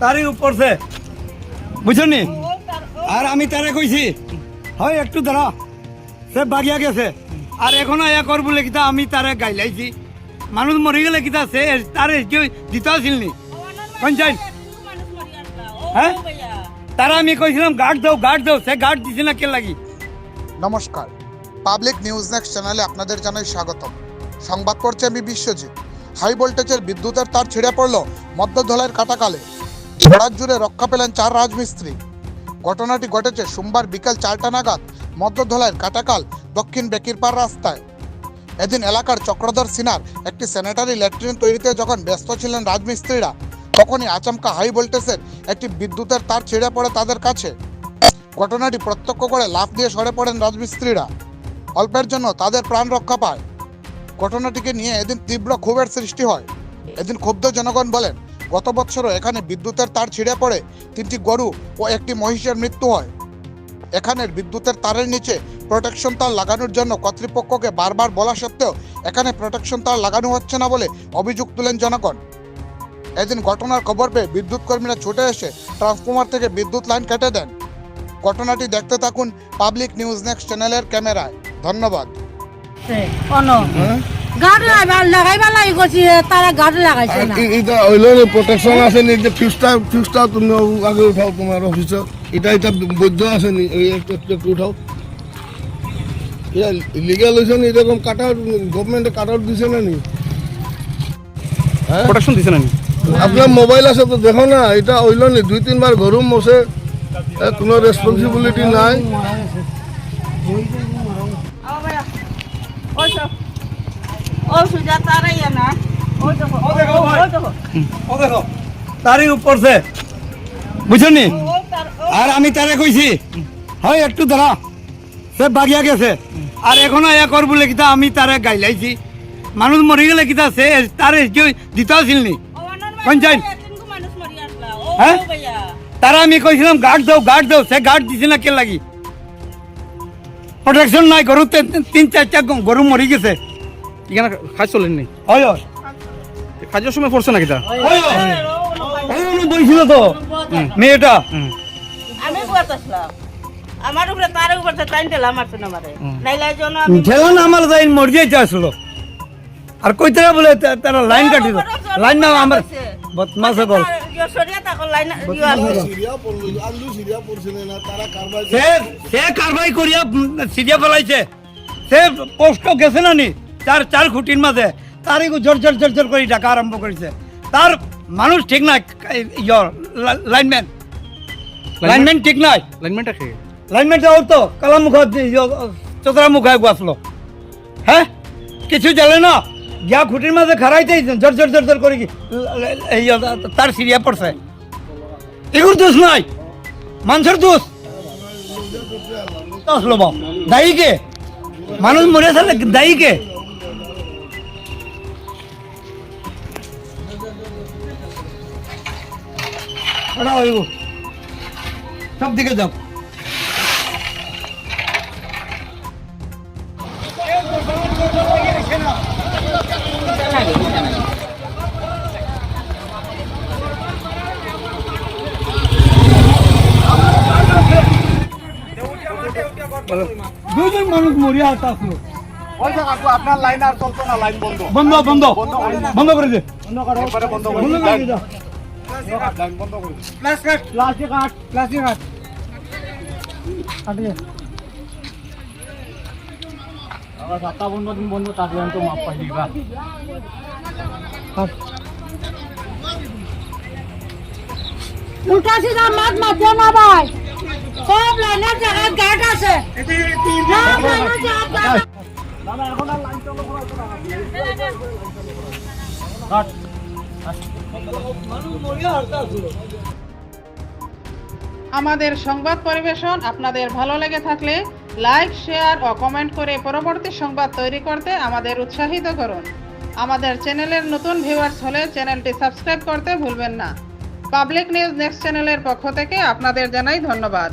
তারই উপর সে বুঝছ নি? আর আমি তারে কইছি, হয়, একটু দাঁড়া। সে বাগিয়া গেছে। আর এখনও এ কর বলে কিতা আমি তারে গাইলাইছি। মানুষ মরে গেলে কিতা সে তারে কেউ দিতে আসিল নি? পঞ্চায়েত। হ্যাঁ? তারা আমি কইছিলাম গার্ড দাও গার্ড দাও, সে গার্ড দিছে না কে লাগি? নমস্কার। পাবলিক নিউজ নেক্সট চ্যানেলে আপনাদের জানাই স্বাগতম। সংবাদ পড়ছে আমি বিশ্বজিৎ। হাই ভোল্টেজের বিদ্যুতের তার ছিঁড়ে পড়ল মধ্যধলের কাটাকালে। ভরাট জুড়ে রক্ষা পেলেন চার রাজমিস্ত্রি। ঘটনাটি ঘটেছে সোমবার বিকাল চারটা নাগাদ মধ্যধলের কাটাকাল দক্ষিণ বেকিরপাড় রাস্তায়। এদিন এলাকার চক্রধর সিনার একটি স্যানিটারি ল্যাট্রিন তৈরিতে যখন ব্যস্ত ছিলেন রাজমিস্ত্রিরা, তখনই আচমকা হাই ভোল্টেজের একটি বিদ্যুতের তার ছিঁড়ে পড়ে তাদের কাছে। ঘটনাটি প্রত্যক্ষ করে লাফ দিয়ে সরে পড়েন রাজমিস্ত্রিরা। অল্পের জন্য তাদের প্রাণ রক্ষা পায়। ঘটনাটিকে নিয়ে এদিন তীব্র ক্ষোভের সৃষ্টি হয়। এদিন ক্ষুব্ধ জনগণ বলেন, গত বছরও এখানে বিদ্যুতের তার ছিঁড়ে পড়ে তিনটি গরু ও একটি মহিষের মৃত্যু হয়। এখানের বিদ্যুতের তারের নিচে প্রোটেকশন তার লাগানোর জন্য কর্তৃপক্ষকে বারবার বলা সত্ত্বেও এখানে প্রোটেকশন তার লাগানো হচ্ছে না বলে অভিযোগ তুলেন জনগণ। এদিন ঘটনার খবর পেয়ে বিদ্যুৎ কর্মীরা ছুটে এসে ট্রান্সফরমার থেকে বিদ্যুৎ লাইন কেটে দেন। ঘটনাটি দেখতে থাকুন পাবলিক নিউজ নেক্সট চ্যানেলের ক্যামেরায়। ধন্যবাদ। অন গাড় লাগাইবা লাগি গছি তারা গাড় লাগাইছে না। এটা হইল প্রোটেকশন আছে নি যে ফিউজটা ফিউজটা তুমি আগে উঠাও তোমার অফিসে এটা এটা বৈধ আছে নি এই একটু একটু একটু উঠাও। এটা লিগাল হয়েছে নি এরকম কাট আউট গভর্নমেন্টে কাট আউট দিছে না নি? প্রোটেকশন দিছে না আপনার মোবাইল আছে তো দেখো না এটা হইল নি দুই তিনবার গরম মশে এ, কোনো রেসপন্সিবিলিটি নাই। ও সুজা তারাই না। ওই দেখো ও দেখো ভাই। ওই দেখো ও দেখো তারই উপর সে বুঝছ নি? ও তার ও। আর আমি তারে কইছি হয় একটু দাঁড়া। সে বাগিয়া গেছে। আর এখনও এ কর বলে কিতা আমি তারে গাইলাইছি। মানুষ মরে গেলে কিতা সে তারে দিতে আসিল নি। পঞ্চায়েত। হ্যাঁ? তারা আমি কইছিলাম গার্ড দাও গার্ড দাও। সে গার্ড দিছে না কে লাগি? প্রোটেকশন নাই গরু তে- তিন চারটা গ- গরু মরি গেছে। এখানে কাজ চলেননি হয় হয়। কাজের সময় পড়ছে নাকি তা হয় হয়। বলছিল তো। মেয়েটা? আমি আমার উপরে তার উপরে টাইম দিলাম মারছে না মারে নাইলে জন্য আমি ঠেলান আমার যাই মরি যাইতে আর কইতে বলে তারা লাইন কাটি লাইন না আমার বদমাস সরিয়া তাকো লাইন আছে সিরিয়া পড়ল আলু সিরিয়া পড়ছে না তারা কারবার সে সে কারবাই করিয়া সিরিয়া ফেলাইছে সে পোস্ট গেছে না নি? চার চার খুঁটির মাঝে তারই জোর জোর জোর জোর করে ডাকা আরম্ভ করেছে তার মানুষ ঠিক নাই ইয়র লাইনম্যান লাইনম্যান ঠিক নাই। লাইনমেন্টটা খেয়ে লাইনম্যানটা ওর তো কালা মুখ চতরা মুখ আসলো হ্যাঁ কিছু জানে না? গিয়া খুঁটির মাঝে খারাইতে জোর জোর জোর জোর করে এই তার সিরিয়া পড়ছে। এগুর দোষ নাই, মানুষের দোষ। আসলো বাপ দায়ী মানুষ মরে থাকলে দায়ী সব দিকে যাও। দুজন মানুষ মরিয়া হাত আসলো আপনার লাইন আর চলতো না লাইন বন্ধ। বন্ধ বন্ধ। বন্ধ করে দে। একবারে বন্ধ করে বন্ধ করে দে। বন্ধ করে plastic plastic cut plastic cut. কাটিয়ে আবার সাতটা বন্ধ দিন বন্ধ তাকে তো মাপ পাই দিবা উল্টা সিধা মাত মারতে না ভাই। সব আছে। আমাদের সংবাদ পরিবেশন আপনাদের ভালো লেগে থাকলে লাইক শেয়ার ও কমেন্ট করে পরবর্তী সংবাদ তৈরি করতে আমাদের উৎসাহিত করুন। আমাদের চ্যানেলের নতুন ভিউয়ার্স হলে চ্যানেলটি সাবস্ক্রাইব করতে ভুলবেন না। পাবলিক নিউজ নেক্সট চ্যানেলের পক্ষ থেকে আপনাদের জানাই ধন্যবাদ।